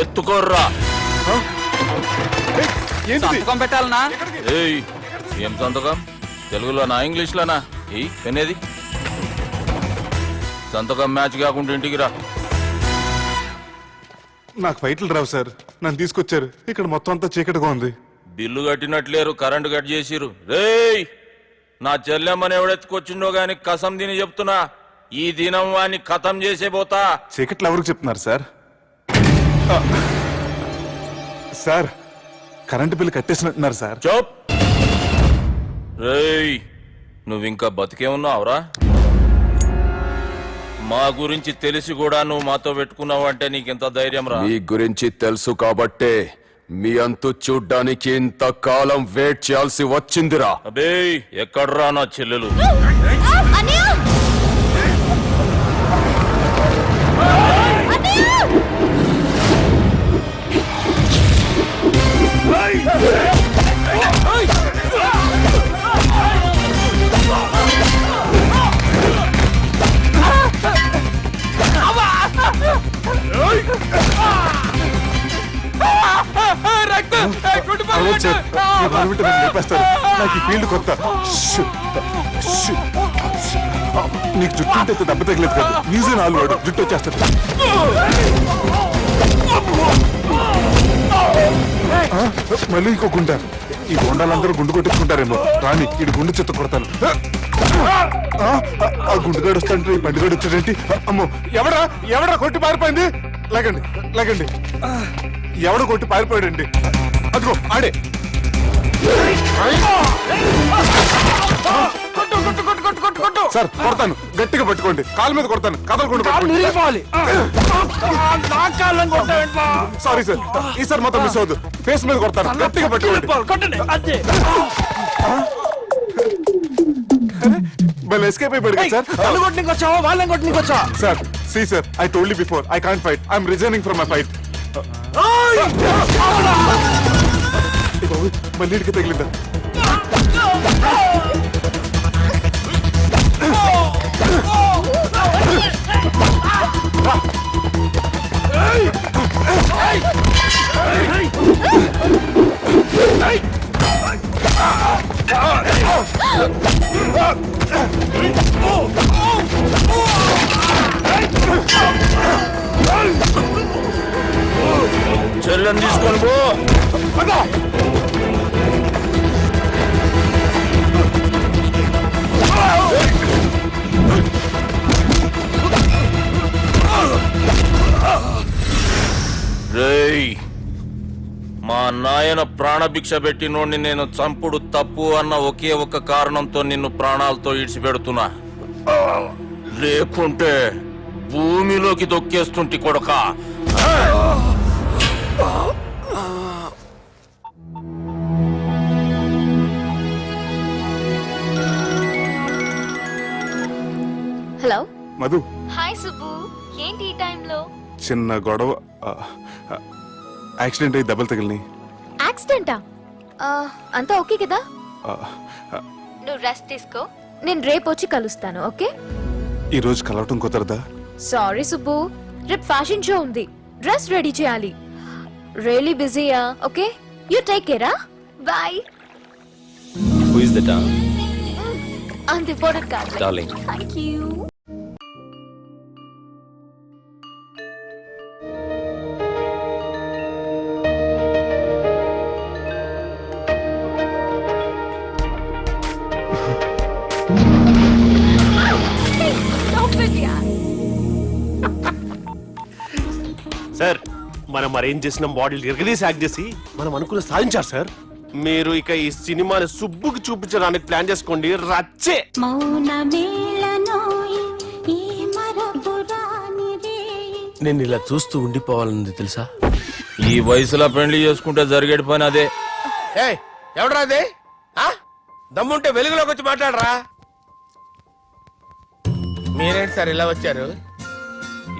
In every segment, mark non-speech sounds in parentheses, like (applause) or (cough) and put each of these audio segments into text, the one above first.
ఎత్తుకోర్రా. సంతకం పెట్టాలనా? ఏయ్ ఏం సంతకం? తెలుగులోనా ఇంగ్లీష్లోనా? ఈ పెనేది సంతకం మ్యాచ్ కాకుండా ఇంటికి రా. నాకు ఫైట్లు రావు సార్. నన్ను తీసుకొచ్చారు. ఇక్కడ మొత్తం అంతా చీకటిగా ఉంది. బిల్లు కట్టినట్లేరు కరెంటు కట్ చేసిరు రేయ్ నా చెల్లెమ్మని ఎవడెత్తుకొచ్చిండో గాని కసం తిని చెప్తున్నా. ఈ దినం వాణ్ణి కథం చేసే పోతా. చీకట్లు ఎవరికి చెప్తున్నారు సార్? సార్ కరెంటు బిల్లు కట్టేసినట్టున్నారు సార్. చోప్! రేయ్ నువ్వింకా బతికే ఉన్నావురా మా గురించి తెలిసి కూడా నువ్వు మాతో పెట్టుకున్నావు అంటే నీకెంత ధైర్యం రా మీ గురించి తెలుసు కాబట్టే మీ అంతు చూడ్డానికి ఇంతకాలం వెయిట్ చేయాల్సి వచ్చిందిరా. అబే ఎక్కడ్రా నా చెల్లెలు? నీకు దెబ్బ తగిలేదు కదా. మ్యూజియం వాడు జుట్టు వచ్చేస్తుంది మళ్ళీ ఇంకో గుండె. ఈ గుండాలందరూ గుండు కొట్టించుకుంటారేమో. రాని ఇటు గుండు చెత్త కొడతాను. ఆ, ఆ గుండుగాడు వస్తాంటే ఈ బండిగాడు వచ్చాడేంటి? అమ్మో ఎవడా ఎవడా కొట్టి పారిపోయింది? లేకండి లేకండి. ఎవడ కొట్టి పారిపోయాడండి? అదిగో ఆడే. సార్ కొడతాను. గట్టిగా పట్టుకోండి. కాలు మీద కొడతాను. కదలకుండా పట్టుకోండి. Sorry sir. ఈసారి మిస్ అవద్దు ఫేస్ మీద కొడతాను. గట్టిగా పట్టుకోండి. ఎస్కేప్ అయిపోయాడు కదా సార్. వాళ్ళని sir see sir I told before I can't fight I'm resigning from my fight మళ్ళీ ఇడికి తగిలిందా చెల్లెని తీసుకొని పో. రేయ్ మా నాయన ప్రాణభిక్ష పెట్టినోడిని నేను చంపుడు తప్పు అన్న ఒకే ఒక కారణంతో నిన్ను ప్రాణాలతో ఇడిచిపెడుతున్నా లేకుంటే భూమిలోకి దొక్కేస్తుంటి కొడక. హలో. మధు. హాయ్ సుబ్బు. ఏంటి ఈ టైంలో? చిన్న గొడవ. ఆ, ఆ, యాక్సిడెంట్ అయ్యి దెబ్బలు తగిలినాయి. యాక్సిడెంటా? అంతా ఓకే కదా? ఆ, ఆ, నువ్వు రెస్ట్ తీసుకో. నేను రేపు వచ్చి కలుస్తాను ఓకే? ఈ రోజు కలవటం కుదరదా? సారీ సుబ్బు. రేపు ఫ్యాషన్ షో ఉంది. డ్రెస్ రెడీ చేయాలి. రియలీ బిజీయా okay? You take కేరా. Bye Who is the town? అంత ఇంపార్టెంట్ కాదు. Darling. థ్యాంక్ యూ మనం మరేం చేసిన బాడీలు ఎరగదీసి యాక్ట్ చేసి మనం అనుకున్న సాధించారు సార్ మీరు ఇక ఈ సినిమాని సుబ్బుకి చూపించడానికి ప్లాన్ చేసుకోండి. రచ్చే! నేను ఇలా చూస్తూ ఉండిపోవాలన్నది తెలుసా? ఈ వయసులో పెళ్ళి చేసుకుంటే జరిగేటి పని అదే. ఏ ఎవడరా అదే? ఆ? దమ్ముంటే వెలుగులోకి వచ్చి మాట్లాడరా. మీరేంటి సార్ ఇలా వచ్చారు?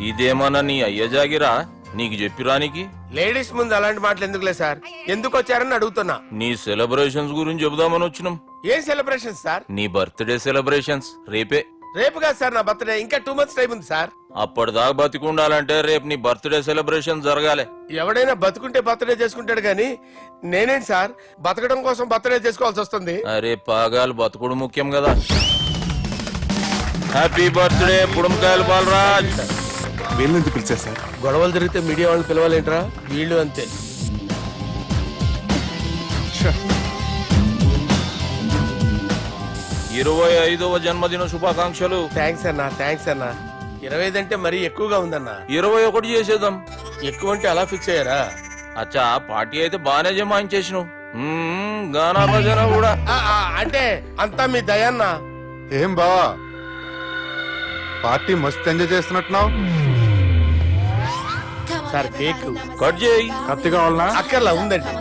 ఇదేమన్నా నీ అయ్య జాగిరా? నీకు చెప్పిరానికి లేడీస్ ముందు అలాంటి మాటలు ఎందుకులే సార్? ఎందుకు వచ్చారని అడుగుతున్నా. నీ సెలబ్రేషన్స్ గురించి చెబుదామని వచ్చినాం. ఏం సెలబ్రేషన్ సార్? నీ బర్త్డే సెలబ్రేషన్స్. రేపే. రేపు కాదు సార్ నా బర్త్డే. ఇంకా టూ మంత్స్ టైం ఉంది సార్. అప్పటిదాకా బతికుండాలంటే రేపు నీ బర్త్డే సెలబ్రేషన్ జరగాలి. ఎవడైనా బతుకుంటే బర్త్డే చేసుకుంటాడు కానీ నేనేంటి సార్? బతకడం కోసం బర్త్డే చేసుకోవాల్సి వస్తుంది. అరే పాగాలు బతుకుడు ముఖ్యం కదా. హ్యాపీ బర్త్డే పుడంకాయలు బాలరాజ్. వీళ్ళెందుకు పిలిచారు సార్ గొడవలు జరిగితే మీడియా వాళ్ళు పిలవాలేంట్రా? వీళ్ళు అంతే. ఇరవై ఐదవ జన్మదిన శుభాకాంక్షలు. థ్యాంక్స్ అన్నా థ్యాంక్స్ అన్నా. ఇరవై ఐదు అంటే మరీ ఎక్కువగా ఉందన్నా. ఇరవై ఒకటి చేసేద్దాం. ఎక్కువ అంటే అలా ఫిక్స్ అయ్యారా? అచ్చా పార్టీ అయితే బాగానే జమాయించేసినావు మ్మ్, గానా భజన కూడా. ఆ, ఆ, అంటే అంతా మీ దయన్న ఏం బావా? పార్టీ మస్తు ఎంజాయ్ చేస్తున్నట్టున్నావు? Sir cake. కట్ చేయి. కత్తి కావాలనా? అక్కర్లా ఉందండి.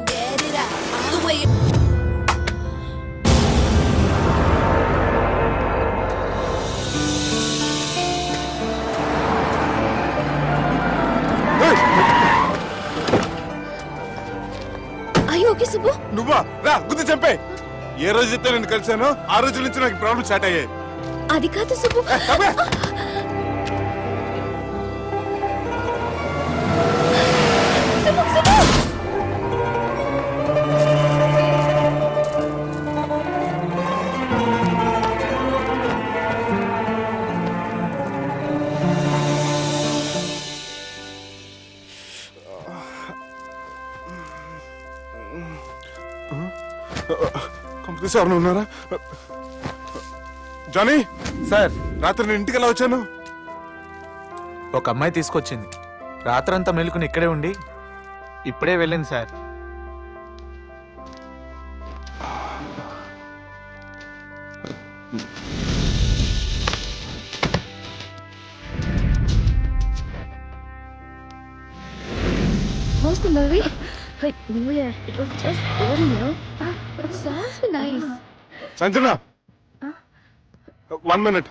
అయ్యో ఓకే సుబ్బు. నువ్వా? రా గుద్ది చంపే. ఏ రోజైతే నేను కలిశానో ఆ రోజు నుంచి నాకు ప్రాబ్లం స్టార్ట్ అయ్యాయి. అది కాదు! సుబ్బు, ఎవరైనా ఉన్నారా జానీ సార్ రాత్రి నేను ఇంటికి ఎలా వచ్చాను ఒక అమ్మాయి తీసుకొచ్చింది రాత్రంతా మెలుకుని ఇక్కడే ఉండి ఇప్పుడే వెళ్ళింది sir How's the movie? Like, New Year. It was just good, you know? Nice. Sanjana one minute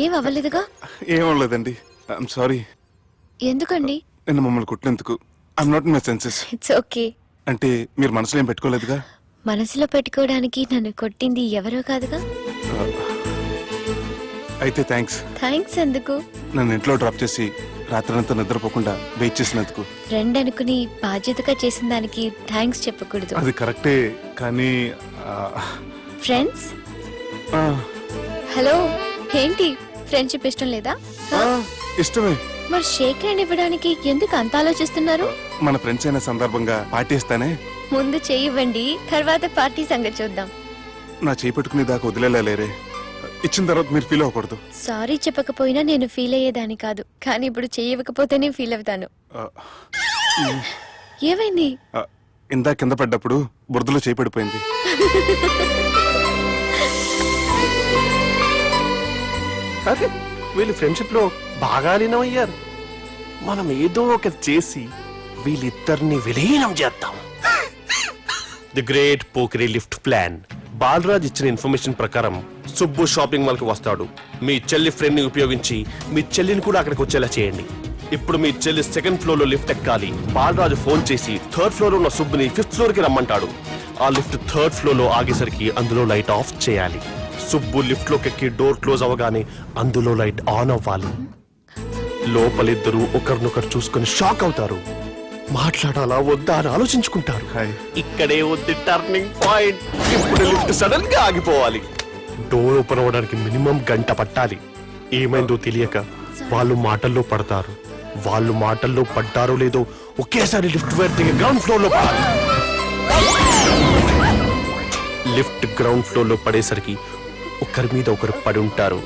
ఏం అవ్వలేదుగా? ఏం లేదండి ఐఎమ్ సారీ ఎందుకండి? నిన్న మమ్మల్ని కుట్టినందుకు. I'm not my senses it's okay అంటే మీరు మనసులో ఏం పెట్టుకోలేదుగా? మనసులో పెట్టుకోవడానికి నన్ను కొట్టింది ఎవరో కాదుగా? అయితే థ్యాంక్స్ థ్యాంక్స్ ఎందుకు? నన్ను ఇంట్లో డ్రాప్ చేసి రాత్రంతా నిద్రపోకుండా వెయిట్ చేసినందుకు. ఫ్రెండ్ అనుకుని బాధ్యతగా చేసిన దానికి థ్యాంక్స్ చెప్పకూడదు. అది కరెక్టే కానీ ఆ, ఫ్రెండ్స్ ఆ, హలో ఏంటి? ఫ్రెండ్షిప్ ఇష్టం లేదా? ఆ, ఇష్టమే. మరి షేక్ హ్యాండ్ ఇవ్వడానికి ఎందుకు అంత ఆలోచిస్తున్నారు? మన ఫ్రెండ్స్ అయిన సందర్భంగా పార్టీ ఇస్తానే? ముందు చేయివ్వండి తర్వాత పార్టీ సంగతి చూద్దాం. నా చేయి పెట్టుకునే దాకా వదిలేలా లేరే. ఇచ్చిన తర్వాత మీరు ఫీల్ అవ్వకూడదు. సారీ చెప్పకపోయినా నేను ఫీల్ అయ్యేదాన్ని కాదు. కానీ ఇప్పుడు చేయకపోతేనే ఫీల్ అవుతాను. ఆ, ఏమైంది? ఆ, ఇందా కింద పడ్డప్పుడు బురదలో చేయి పడిపోయింది. (laughs) అరే వీళ్ళు ఫ్రెండ్షిప్లో బాగా లీనమయ్యారు. మనం ఏదో ఒకటి చేసి వీళ్ళిద్దరిని విలీనం చేద్దాం. ది గ్రేట్ పోకరీ లిఫ్ట్ ప్లాన్ బాలరాజ్ ఇచ్చిన ఇన్ఫర్మేషన్ ప్రకారం సుబ్బు షాపింగ్ మాల్కి వస్తాడు. మీ చెల్లి ఫ్రెండ్ని ఉపయోగించి మీ చెల్లిని కూడా అక్కడికి వచ్చేలా చేయండి. ఇప్పుడు మీ చెల్లి సెకండ్ ఫ్లోర్లో లిఫ్ట్ ఎక్కాలి. బాలరాజు ఫోన్ చేసి థర్డ్ ఫ్లోర్ ఉన్న సుబ్బుని ఫిఫ్త్ ఫ్లోర్కి రమ్మంటాడు. ఆ లిఫ్ట్ థర్డ్ ఫ్లోర్లో ఆగేసరికి అందులో లైట్ ఆఫ్ చేయాలి. సుబ్బు లిఫ్ట్లోకి ఎక్కి డోర్ క్లోజ్ అవ్వగానే అందులో లైట్ ఆన్ అవ్వాలి. లోపలిద్దరూ ఒకరినొకరు చూసుకొని షాక్ అవుతారు. మాట్లాడాలా వద్దా అని ఆలోచించుకుంటారు. ఇక్కడే ఉంది టర్నింగ్ పాయింట్. ఇప్పుడు లిఫ్ట్ సడన్గా ఆగిపోవాలి. డోర్ ఓపెన్ అవ్వడానికి మినిమం గంట పట్టాలి. ఏమైందో తెలియక వాళ్ళు మాటల్లో పడతారు. వాళ్ళు మాటల్లో పడ్డారో లేదో ఒకేసారి లిఫ్ట్ దిగి గ్రౌండ్ ఫ్లోర్లో పడాలి. లిఫ్ట్ గ్రౌండ్ ఫ్లోర్లో పడేసరికి ఒకరి మీద ఒకరు పడి ఉంటారు.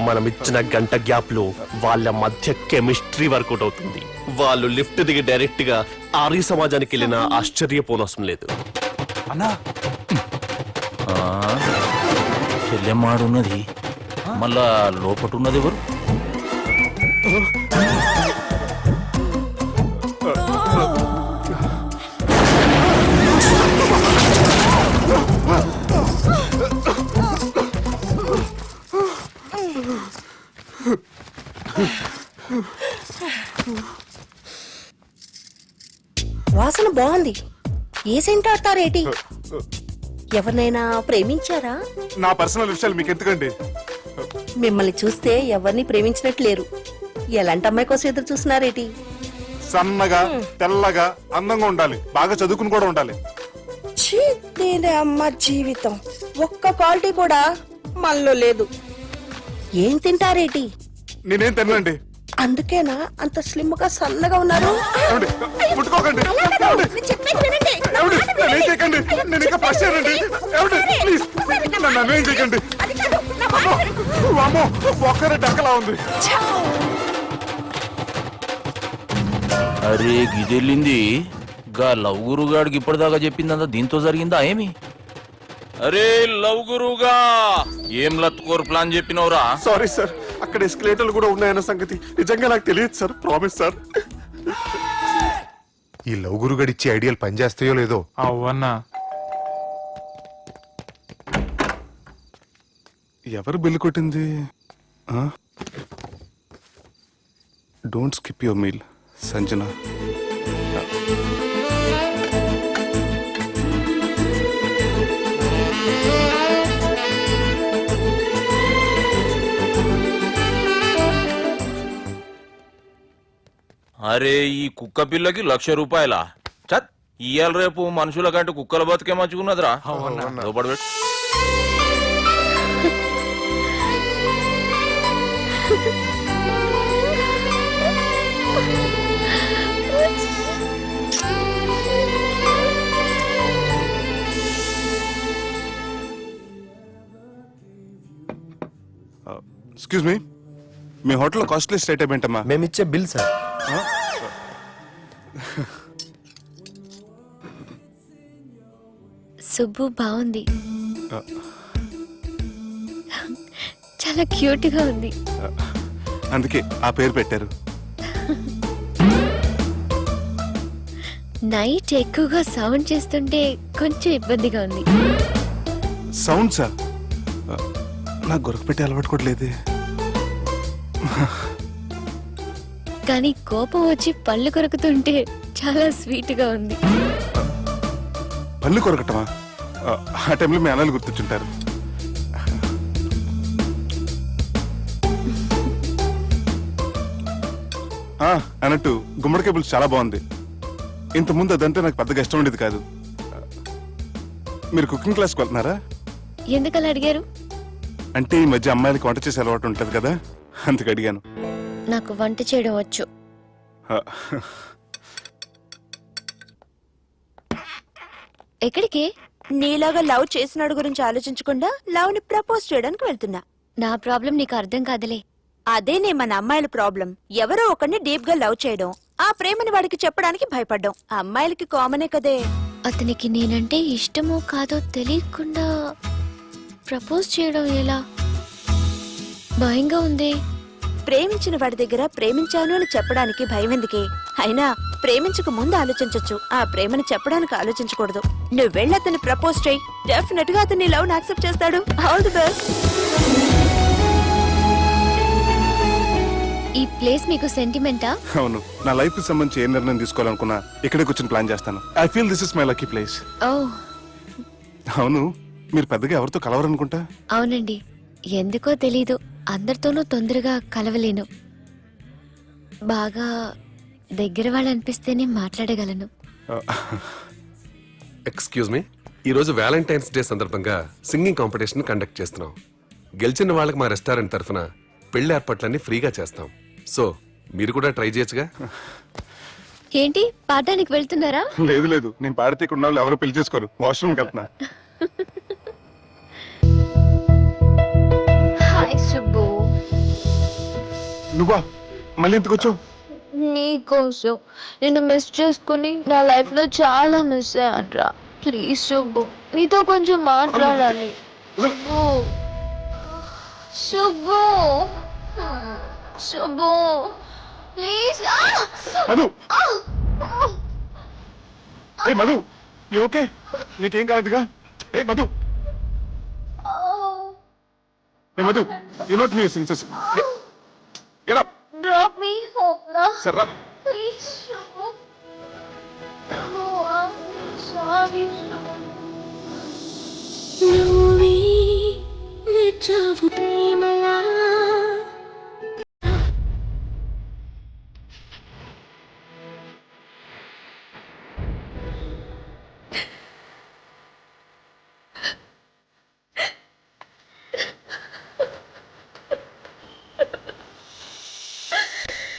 మనం ఇచ్చిన గంట గ్యాప్లో వాళ్ళ మధ్య కెమిస్ట్రీ వర్కౌట్ అవుతుంది. వాళ్ళు లిఫ్ట్ దిగి డైరెక్ట్గా ఆర్య సమాజానికి వెళ్ళిన ఆశ్చర్యపోనవసరం లేదు. అన్నా. చెల్లెమ్మాడున్నది. మళ్ళా లోపటున్నది ఎవరు? బాగుంది. ఏ సెంట్ ఆడతారేటి ఎవరినైనా ప్రేమించారా? నా పర్సనల్ విషయాలు మీకు ఎందుకండి మిమ్మల్ని చూస్తే ఎవరిని ప్రేమించినట్టు లేరు. ఎలాంటి అమ్మాయి కోసం ఎదురు చూస్తున్నారేటి సన్నగా తెల్లగా అందంగా ఉండాలి. బాగా చదువుకుని కూడా ఉండాలి. దీని అమ్మ జీవితం. ఒక్క క్వాలిటీ కూడా మనలో లేదు. ఏం తింటారేటి నేనేం తినలండి అందుకేనా అంత స్లిమ్గా సన్నగా ఉన్నారు? ముట్టుకోకండి. చేయకండి. నేను ఇంకా ఫస్ట్? ప్లీజ్. నన్ను చేయకండి. అమ్మో, ఒక్కరే డక్కలా ఉంది. అరే గిదెళ్ళింది గా లవ్ గురుగాడికి ఇప్పటిదాకా చెప్పిందంతా దీంతో జరిగిందా ఏమి? అరే లవ్ గురుగా ఏం లత్కోరు ప్లాన్ చెప్పినవురా? సారీ సార్ అక్కడ ఎస్కలేటర్లు కూడా ఉన్నాయన్న సంగతి నిజంగా నాకు తెలియదు సార్. ప్రామిస్ సార్ ఈ లవ్ ఇచ్చే ఐడియాలు పనిచేస్తాయో లేదో? అవ్వన్నా. ఎవరు బిల్లు కొట్టింది? Don't skip your meal Sanjana. అరే ఈ కుక్క పిల్లకి లక్ష రూపాయల? చత్ ఇయ్యాల రేపు మనుషుల కంటే కుక్కల బతికే మంచుకున్నదిరా పెట్టు. ఎక్స్క్యూజ్ మీ మీ హోటల్లో కాస్ట్లీ స్టేట్ ఏంటమ్మా మేమిచ్చే బిల్ సార్. సుబ్బు బాగుంది. చాలా క్యూట్గా ఉంది అందుకే ఆ పేరు పెట్టారు. నైట్ ఎక్కువగా సౌండ్ చేస్తుంటే కొంచెం ఇబ్బందిగా ఉంది. సౌండ్సా? నాకు గొరక పెట్టి అలవాటు కూడా లేదే. కానీ కోపం వచ్చి పళ్ళు కొరుకుతుంటే చాలా స్వీట్గా ఉంది. పళ్ళు కొరకటమా? ఆ, టైంలో మీ అన్నలు గుర్తొచ్చుంటారు. ఆ, అన్నట్టు గుమ్మడికాయ పులుసు చాలా బాగుంది. ఇంతకుముందు అదంటే నాకు పెద్దగా ఇష్టం ఉండేది కాదు. మీరు కుకింగ్ క్లాస్కి వెళ్తున్నారా? ఎందుకలా అడిగారు? అంటే ఈ మధ్య అమ్మాయిలకి వంట చేసే అలవాటు ఉంటుంది కదా అందుకు అడిగాను. నాకు వంట చేయడం వచ్చు. ఎక్కడికి? నీలాగా లవ్ చేసినాడు గురించి ఆలోచించకుండా లవ్ని ప్రపోజ్ చేయడానికి వెళ్తున్నా. నా ప్రాబ్లం నీకు అర్థం కాదులే. అదేనే మన అమ్మాయిల ప్రాబ్లం. ఎవరో ఒకరిని డీప్గా లవ్ చేయడం ఆ ప్రేమని వాడికి చెప్పడానికి భయపడ్డం. అమ్మాయిలకి కామనే కదే. అతనికి నేనంటే ఇష్టమో కాదో తెలియకుండా ప్రపోజ్ చేయడం ఎలా? భయంగా ఉంది. ప్రేమించిన వాడి దగ్గర ప్రేమించాను అని చెప్పడానికి భయం ఎందుకే? అయినా ప్రేమించక ముందు ఆలోచించొచ్చు. ఆ ప్రేమని చెప్పడానికి ఆలోచించకూడదు. నువ్వు వెళ్ళి అతన్ని ప్రపోజ్ చేయి. డెఫినెట్గా అతన్ని లవ్ యాక్సెప్ట్ చేస్తాడు. ఆల్ ది బెస్ట్ ఈ ప్లేస్ మీకు సెంటిమెంటా అవును. నా లైఫ్కి సంబంధించి ఏ నిర్ణయం తీసుకోవాలనుకున్నా ఇక్కడే కూర్చొని ప్లాన్ చేస్తాను. I feel this is my lucky place ఓ అవును. మీరు పెద్దగా ఎవరితో కలవరనుకుంటా? అవునండి. ఎందుకో తెలీదు. అందరితోనూ తొందరగా కలవలేను. బాగా దగ్గర వాళ్ళు అనిపిస్తేనే మాట్లాడగలను ఎక్స్క్యూజ్ మీ. ఈరోజు వ్యాలంటైన్స్ డే సందర్భంగా సింగింగ్ కాంపిటీషన్ కండక్ట్ చేస్తున్నాం. గెలిచిన వాళ్ళకి మా రెస్టారెంట్ తరఫున పెళ్ళి ఏర్పాట్లన్నీ ఫ్రీగా చేస్తాం. సో మీరు కూడా ట్రై చేయొచ్చుగా? ఏంటి? పాడడానికి వెళ్తున్నారా? లేదు లేదు. నేను పాడితే ఇక్కడ ఉన్న వాళ్ళు ఎవరు పెళ్ళి చేసుకోరు. వాష్రూమ్కి వెళ్తున్నా. (laughs) హాయ్ సుబ్బు నువ్వా? మళ్ళీ ఎందుకు వచ్చావు? నీకోసం నేను మిస్ చేసుకుని నా లైఫ్లో చాలా మిస్ అయ్యానరా. ప్లీజ్ సుబ్బు నీతో కొంచెం మాట్లాడాలి. సుబ్బు సుబ్బు సుబ్బు ప్లీజ్ మధు. ఏ మధు. ఓకే నీకేం కాలేదుగా? ఏ Madhu. Hey, Madhu, you're not nuisance. Just get up. Drop me home, love. Sir, up. Please, Shubhu. No, I'm sorry, Shubhu. Lonely, it will be my life.